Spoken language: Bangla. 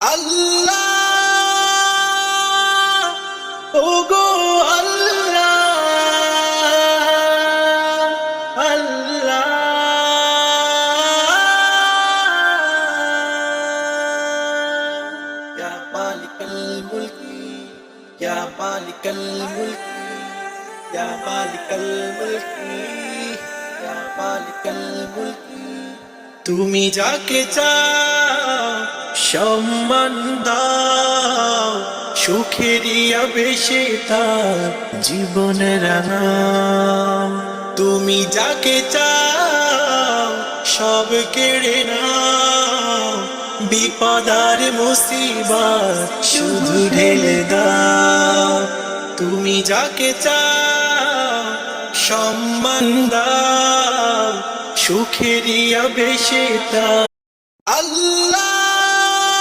আল্লাহ, ওগো আল্লাহ আল্লাহ। ইয়া মালিকাল মুলকি, ইয়া মালিকাল মুলকি, ইয়া মালিকাল মুলকি, ইয়া মালিকাল মুলকি। তুমি যাকে চাও সম্মান দাও সুখেরিয়া বেশে তার জীবন রাঙাও তুমি যাকে চাও, সব কেড়ে নাও। বিপদার মুসিবার শুধু ঢেলে দাও। তুমি যাকে চাও, সম্মান দাও সুখেরিয়া বেশে তার